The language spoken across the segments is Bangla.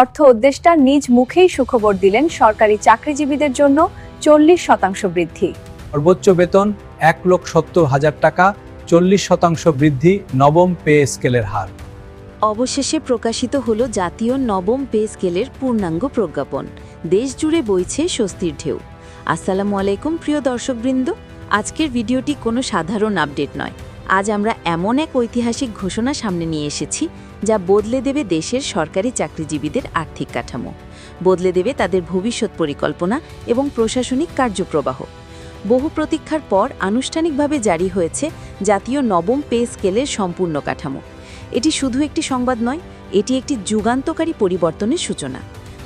অর্থ উদ্দেষ্টা নিজ মুখেই সুখবর দিলেন সরকারি চাকরিজীবীদের জন্য চল্লিশ শতাংশ বৃদ্ধি। সর্বোচ্চ বেতন এক লক্ষ সত্তর হাজার টাকা চল্লিশ শতাংশ বৃদ্ধি নবম পে স্কেলের হার। অবশেষে প্রকাশিত হল জাতীয় নবম পে স্কেলের পূর্ণাঙ্গ প্রজ্ঞাপন। দেশ জুড়ে বইছে স্বস্তির ঢেউ। আসসালামু আলাইকুম প্রিয় দর্শকবৃন্দ। আজকের ভিডিওটি কোনো সাধারণ আপডেট নয়। আজ আমরা এমন এক ঐতিহাসিক ঘোষণা সামনে নিয়ে এসেছি, যা বদলে দেবে দেশের সরকারি চাকরিজীবীদের আর্থিক কাঠামো। বদলে দেবে তাদের ভবিষ্যৎ পরিকল্পনা এবং প্রশাসনিক কার্যপ্রবাহ। বহু প্রতীক্ষার পর আনুষ্ঠানিকভাবে জারি হয়েছে জাতীয় নবম পে স্কেলের সম্পূর্ণ কাঠামো। এটি শুধু একটি সংবাদ নয়, এটি একটি যুগান্তকারী পরিবর্তনের সূচনা।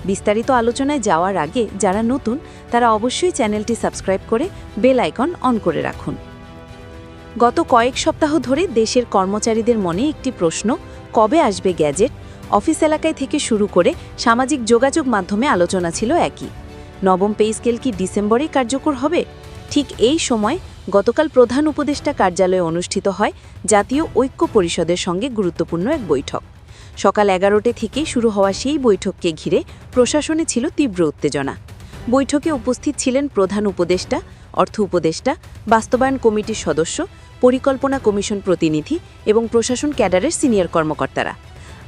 বিস্তারিত আলোচনায় যাওয়ার আগে যারা নতুন, তারা অবশ্যই চ্যানেলটি সাবস্ক্রাইব করে বেল আইকন অন করে রাখুন। গত কয়েক সপ্তাহ ধরে দেশের কর্মচারীদের মনে একটি প্রশ্ন, কবে আসবে গ্যাজেট? অফিস এলাকায় থেকে শুরু করে সামাজিক যোগাযোগ মাধ্যমে আলোচনা ছিল একই। নবম পে স্কেল কি ডিসেম্বরেই কার্যকর হবে? ঠিক এই সময় গতকাল প্রধান উপদেষ্টা কার্যালয়ে অনুষ্ঠিত হয় জাতীয় ঐক্য পরিষদের সঙ্গে গুরুত্বপূর্ণ এক বৈঠক। সকাল এগারোটে থেকে শুরু হওয়া সেই বৈঠককে ঘিরে প্রশাসনে ছিল তীব্র উত্তেজনা। বৈঠকে উপস্থিত ছিলেন প্রধান উপদেষ্টা অর্থ উপদেষ্টা, বাস্তবায়ন কমিটির সদস্য, পরিকল্পনা কমিশন প্রতিনিধি এবং প্রশাসন ক্যাডারের সিনিয়র কর্মকর্তারা।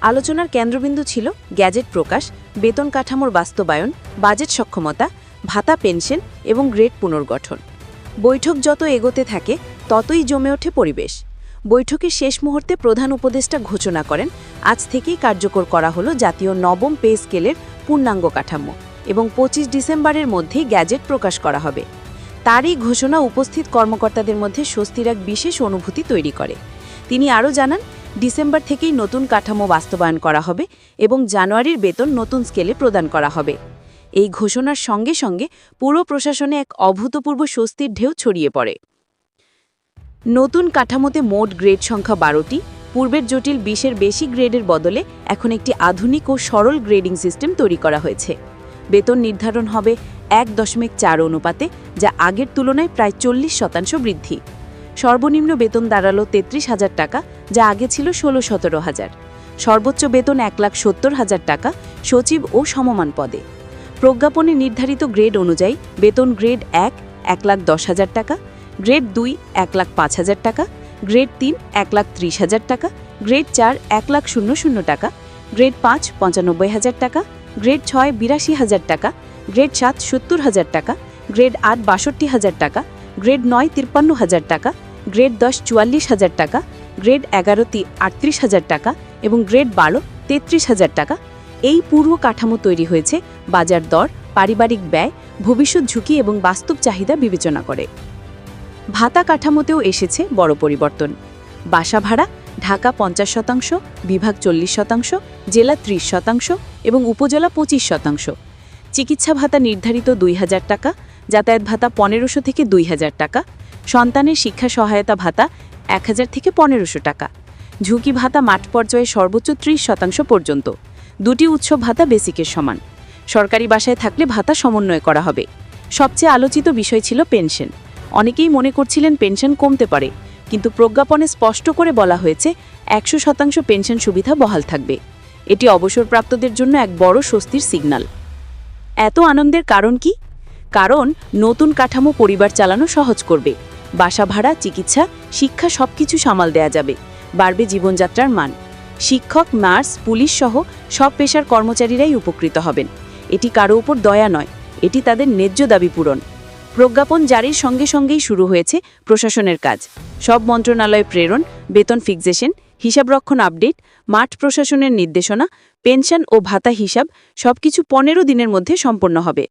আলোচনার কেন্দ্রবিন্দু ছিল গ্যাজেট প্রকাশ, বেতন কাঠামোর বাস্তবায়ন, বাজেট সক্ষমতা, ভাতা পেনশন এবং গ্রেড পুনর্গঠন। বৈঠক যত এগোতে থাকে, ততই জমে ওঠে পরিবেশ। বৈঠকের শেষ মুহূর্তে প্রধান উপদেষ্টা ঘোষণা করেন, আজ থেকেই কার্যকর করা হলো জাতীয় নবম পে স্কেলের পূর্ণাঙ্গ কাঠামো এবং পঁচিশ ডিসেম্বরের মধ্যেই গ্যাজেট প্রকাশ করা হবে। তার এই ঘোষণা উপস্থিত কর্মকর্তাদের মধ্যে স্বস্তির এক বিশেষ অনুভূতি তৈরি করে। তিনি আরও জানান, ডিসেম্বর থেকেই নতুন কাঠামো বাস্তবায়ন করা হবে এবং জানুয়ারির বেতন নতুন স্কেলে প্রদান করা হবে। এই ঘোষণার সঙ্গে সঙ্গে পুরো প্রশাসনে এক অভূতপূর্ব স্বস্তির ঢেউ ছড়িয়ে পড়ে। নতুন কাঠামোতে মোট গ্রেড সংখ্যা বারোটি, পূর্বের জটিল বিশের বেশি গ্রেডের বদলে এখন একটি আধুনিক ও সরল গ্রেডিং সিস্টেম তৈরি করা হয়েছে। বেতন নির্ধারণ হবে এক দশমিক চার অনুপাতে, যা আগের তুলনায় প্রায় চল্লিশ শতাংশ বৃদ্ধি। সর্বনিম্ন বেতন দাঁড়াল তেত্রিশ হাজার টাকা, যা আগে ছিল ষোলো সতেরো হাজার। সর্বোচ্চ বেতন এক লাখ সত্তর হাজার টাকা, সচিব ও সমমান পদে। প্রজ্ঞাপনে নির্ধারিত গ্রেড অনুযায়ী, বেতন গ্রেড এক এক লাখ দশ হাজার টাকা, গ্রেড দুই, এক লাখ পাঁচ হাজার টাকা, গ্রেড তিন, এক লাখ ত্রিশ হাজার টাকা, গ্রেড চার, এক লাখ শূন্য শূন্য টাকা, গ্রেড পাঁচ, পঁচানব্বই হাজার টাকা, গ্রেড ছয়, বিরাশি হাজার টাকা গ্রেড সাত সত্তর হাজার টাকা, গ্রেড আট বাষট্টি হাজার টাকা, গ্রেড নয় তিপ্পান্ন হাজার টাকা, গ্রেড দশ চুয়াল্লিশ হাজার টাকা, গ্রেড এগারো তি আটত্রিশ হাজার টাকা এবং গ্রেড বারো তেত্রিশ হাজার টাকা। এই পূর্ব কাঠামো তৈরি হয়েছে বাজার দর, পারিবারিক ব্যয়, ভবিষ্যৎ ঝুঁকি এবং বাস্তব চাহিদা বিবেচনা করে। ভাতা কাঠামোতেও এসেছে বড় পরিবর্তন। বাসা ভাড়া, ঢাকা পঞ্চাশ শতাংশ, বিভাগ চল্লিশ শতাংশ, জেলা ত্রিশ শতাংশ এবং উপজেলা পঁচিশ শতাংশ। চিকিৎসা ভাতা নির্ধারিত দুই হাজার টাকা, যাতায়াত ভাতা পনেরোশো থেকে দুই হাজার টাকা, সন্তানের শিক্ষা সহায়তা ভাতা এক হাজার থেকে পনেরোশো টাকা। ঝুঁকি ভাতা মাঠ পর্যায়ে সর্বোচ্চ ত্রিশ শতাংশ পর্যন্ত। দুটি উৎসব ভাতা বেসিকের সমান। সরকারি বাসায় থাকলে ভাতা সমন্বয় করা হবে। সবচেয়ে আলোচিত বিষয় ছিল পেনশন। অনেকেই মনে করছিলেন পেনশন কমতে পারে, কিন্তু প্রজ্ঞাপনে স্পষ্ট করে বলা হয়েছে, একশো শতাংশ পেনশন সুবিধা বহাল থাকবে। এটি অবসরপ্রাপ্তদের জন্য এক বড় স্বস্তির সিগন্যাল। এত আনন্দের কারণ কি? কারণ নতুন কাঠামো পরিবার চালানো সহজ করবে। বাসা ভাড়া, চিকিৎসা, শিক্ষা সবকিছু সামাল দেয়া যাবে। বাড়বে জীবনযাত্রার মান। শিক্ষক, নার্স, পুলিশ সহ সব পেশার কর্মচারীরাই উপকৃত হবেন। এটি কারও উপর দয়া নয়, এটি তাদের ন্যায্য দাবি পূরণ। প্রজ্ঞাপন জারির সঙ্গে সঙ্গেই শুরু হয়েছে প্রশাসনের কাজ। সব মন্ত্রণালয় প্রেরণ, বেতন ফিক্সেশন হিসাবরক্ষণ আপডেট, মাঠ প্রশাসনের নির্দেশনা, পেনশন ও ভাতা হিসাব সবকিছু পনেরো দিনের মধ্যে সম্পন্ন হবে।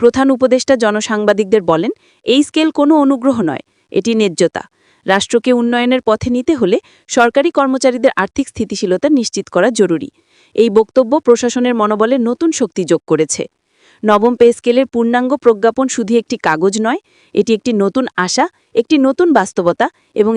প্রধান উপদেষ্টা জনসাংবাদিকদের বলেন, এই স্কেল কোনো অনুগ্রহ নয়, এটি ন্যায্যতা। রাষ্ট্রকে উন্নয়নের পথে নিতে হলে সরকারি কর্মচারীদের আর্থিক স্থিতিশীলতা নিশ্চিত করা জরুরি। এই বক্তব্য প্রশাসনের মনোবলে নতুন শক্তি যোগ করেছে। নবম পে স্কেলের পূর্ণাঙ্গ প্রজ্ঞাপন শুধু একটি কাগজ নয়, এটি একটি নতুন আশা, একটি নতুন বাস্তবতা এবং